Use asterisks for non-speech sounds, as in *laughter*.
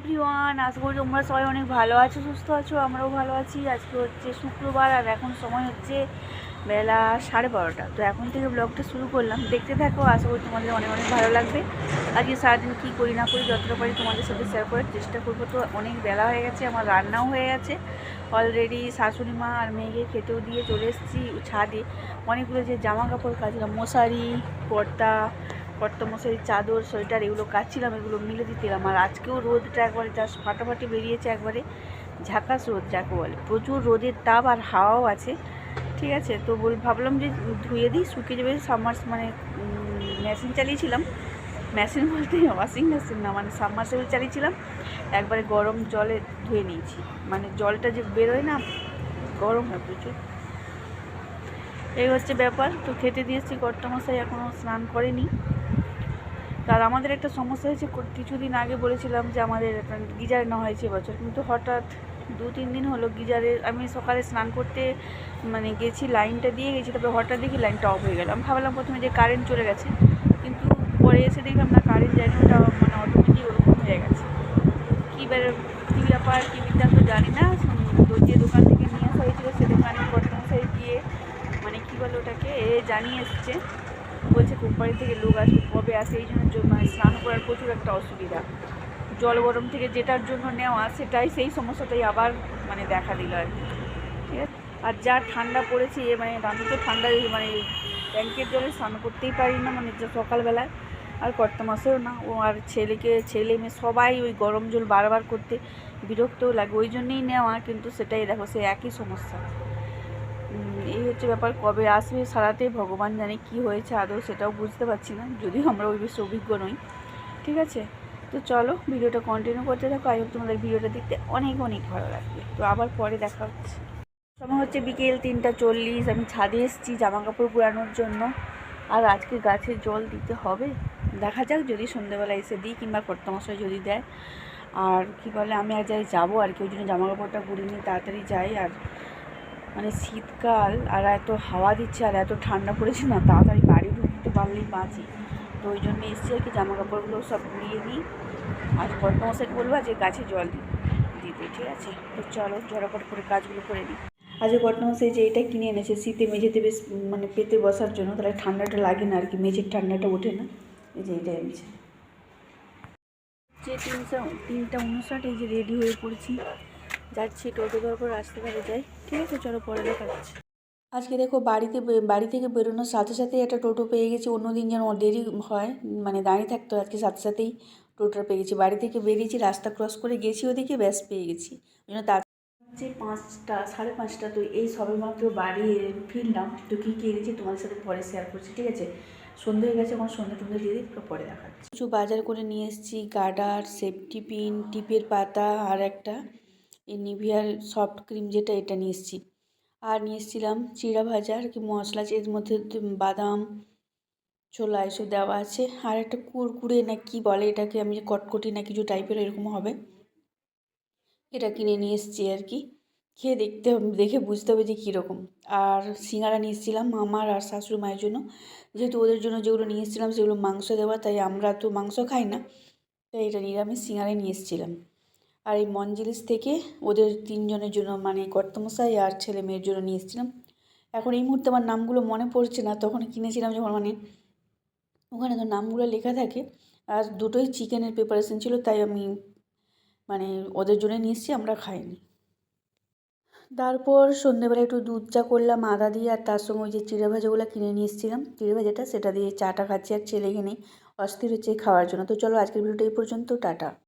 Everyone আশা করি তোমরা সবাই অনেক ভালো আছো, সুস্থ আছো, আমরাও ভালো আছি। আজকে হচ্ছে শুক্রবার আর এখন সময় হচ্ছে বেলা সাড়ে বারোটা। তো এখন থেকে ব্লগটা শুরু করলাম। দেখতে থাকো, আশা করি তোমাদের অনেক অনেক ভালো লাগবে। আজকে সারাদিন কী করি না করি যতটা পারি তোমাদের সাথে শেয়ার করার চেষ্টা করব। তো অনেক বেলা হয়ে গেছে, আমার রান্নাও হয়ে গেছে। অলরেডি শাশুড়ি মা আর মেয়েকে খেতেও দিয়ে চলে এসেছি ছাদে। অনেকগুলো যে জামা কাপড় কাচলাম, মশারি, পর্দা কর্তা মশারির চাদর, সোয়েটার এগুলো কাচ্ছিলাম, এগুলো মিলে দিতেলাম। আর আজকেও রোদটা একবারে জাস্ট ফাটাফাটি বেরিয়েছে একবারে। ঝাঁকাস রোদ, যাকে বলে। প্রচুর রোদের তাপ আর হাওয়াও আছে। ঠিক আছে? তো বল, ভাবলাম যে ধুয়ে দিই, শুকিয়ে যাবে সাবমার্স মানে মেশিন চালিয়েছিলাম। মেশিন বলতে *laughs* ওয়াশিং মেশিন না মানে সাবমার্সেবল চালিয়েছিলাম। একবারে গরম জলে ধুয়ে নিয়েছি। মানে জলটা যে বেরোয় না, গরম হয় প্রচুর। এই হচ্ছে ব্যাপার। তো খেতে দিয়েছি কর্তামশাই এখনও স্নান করেনি। আর আমাদের একটা সমস্যা হয়েছে কিছুদিন আগে বলেছিলাম যে আমাদের গিজার না হয়েছে এবছর কিন্তু হঠাৎ দু, তিন দিন হলো গিজারে আমি সকালে স্নান করতে মানে গেছি, লাইনটা দিয়ে গেছি, তারপরে হঠাৎ দেখি লাইনটা অফ হয়ে গেল। আমি ভাবলাম প্রথমে যে কারেন্ট চলে গেছে, কিন্তু পরে এসে দেখলাম না কারেন্ট যায়নি ওটা মানে অটোমেটিক ওরকম হয়ে গেছে। কী ব্যাপার কী ব্যাপার, কী বৃত্তান্ত জানি না যে দোকান থেকে নিয়ে আসা হয়েছিল সে দোকানে কর্মচারী গিয়ে মানে কী বলে ওটাকে, এ জানিয়ে এসছে। কোম্পানি থেকে লোক আসবে, কবে আসে, এই জন্য মানে স্নান করার প্রচুর একটা অসুবিধা। জল গরম থেকে যেটার জন্য নেওয়া সেটাই, সেই সমস্যাটাই আবার মানে দেখা দিল আর কি। ঠিক আছে? আর যা ঠান্ডা পড়েছে, এ মানে আমি তো ঠান্ডা মানে ট্যাঙ্কের জলে স্নান করতেই পারি না মানে সকালবেলায়। আর করতে মাসেও না, ও আর ছেলেকে, ছেলে মেয়ে সবাই ওই গরম জল বারবার করতে বিরক্তও লাগে, ওই জন্যেই নেওয়া, কিন্তু সেটাই দেখো সে একই সমস্যা। হচ্ছে ব্যাপার কবে আসবে সারাতে ভগবান জানে কি হয়েছে আদৌ সেটাও বুঝতে পারছি না, যদিও আমরা ওই বেশি অভিজ্ঞ নই। ঠিক আছে? তো চলো ভিডিওটা কন্টিনিউ করতে থাকো আই হোপ তোমাদের ভিডিওটা দেখতে অনেক অনেক ভালো লাগবে। তো আবার পরে দেখা হচ্ছে। সময় হচ্ছে বিকেল তিনটা চল্লিশ, আমি ছাদে এসেছি জামা কাপড় পুরানোর জন্য। আর আজকে গাছে জল দিতে হবে। দেখা যাক যদি সন্ধ্যেবেলা এসে দিই কিংবা কর্তামশাই যদি দেয়। আর কি বলে, আমি এক জায়গায় যাব আর কি ওই জন্য জামা কাপড়টা পুড়িয়ে নিয়ে তাড়াতাড়ি যাই আর মানে শীতকাল আর এত হাওয়া দিচ্ছে আর এত ঠান্ডা পড়েছে না, তাড়াতাড়ি বাড়ি ঢুকতে পারলেই বাঁচি। তো ওই জন্য এসছি আর কি জামা কাপড়গুলো সব ঘুরিয়ে নিই। আর কর্তামশাইকে বলব যে গাছে জল দিতে, ঠিক আছে? তো চলো ঝড়াপট করে কাজগুলো করে নিই। আজকে কর্তামশাই যে এটা কিনে এনেছে, শীতে মেঝেতে বেশ মানে পেতে বসার জন্য, তাহলে ঠান্ডাটা লাগে না আর কি, মেঝের ঠান্ডাটা ওঠে না। এই যে এটা এনেছে। যে তিনটা তিনটা উনষাট এই যে রেডি হয়ে পড়েছি। যাচ্ছি টোটো ধরবো রাস্তাঘাটে যাই। ঠিক আছে, চলো পরে দেখা যাচ্ছে আজকে দেখো বাড়িতে বাড়ি থেকে বেরোনোর সাথে সাথে একটা টোটো পেয়ে গেছি। অন্যদিন যেন দেরি হয় মানে দাঁড়িয়ে থাকতো, আজকে সাথে সাথেই টোটোটা পেয়ে গেছি। বাড়ি থেকে বেরিয়েছি, রাস্তা ক্রস করে গেছি ওদিকে, ব্যাস পেয়ে গেছি। ওই জন্য তার হচ্ছে পাঁচটা, সাড়ে পাঁচটা, তো এই সবে মাত্র বাড়ি ফিরলাম। তো কী কী এনেছি তোমাদের সাথে পরে শেয়ার করছি, ঠিক আছে? সন্ধে হয়ে গেছে, এখন সন্ধে টন্ধে দিয়ে দিই পরে দেখাচ্ছি কিছু বাজার করে নিয়ে এসেছি গার্ডার সেফটি পিন টিপের পাতা, আর একটা এই নিভিয়ার সফট ক্রিম যেটা, এটা নিয়ে এসেছি। আর নিয়ে এসেছিলাম চিড়া ভাজা আর কি মশলা এর মধ্যে বাদাম, ছোলা এসব দেওয়া আছে। আর একটা কুরকুরে না কি বলে এটাকে, আমি যে কটকটি না কিছু টাইপের এরকম হবে। এটা কিনে নিয়ে এসেছি আর কি। খেয়ে দেখতে দেখে বুঝতে হবে যে কীরকম। আর সিঙ্গারা নিয়ে এসেছিলাম আমার আর শাশুড়ি মায়ের জন্য। যেহেতু ওদের জন্য যেগুলো নিয়ে এসেছিলাম সেগুলো মাংস দেওয়া, তাই আমরা তো মাংস খাই না। তাই এটা নিরামিষ সিঙ্গারাই নিয়ে এসেছিলাম। আর এই মনজিলিস থেকে ওদের তিনজনের জন্য মানে কর্তমশাই আর ছেলে মেয়ের জন্য নিয়ে এসেছিলাম। এখন এই মুহূর্তে আমার নামগুলো মনে পড়ছে না, তখন কিনেছিলাম যখন মানে ওখানে তো নামগুলো লেখা থাকে। আর দুটোই চিকেনের প্রিপারেশন ছিল, তাই আমি মানে ওদের জন্য নিয়ে এসেছি, আমরা খাইনি। তারপর সন্ধ্যেবেলা একটু দুধ চা করলাম, আদা দিয়ে, আর তার সঙ্গে ওই যে চিড়ে ভাজাগুলো কিনে নিয়ে এসেছিলাম। চিড়ে ভাজাটা, সেটা দিয়ে চাটা খাচ্ছি, আর ছেলে এখানে অস্থির হচ্ছে খাওয়ার জন্য। তো চলো আজকের ভিডিওটা এই পর্যন্ত, টাটা।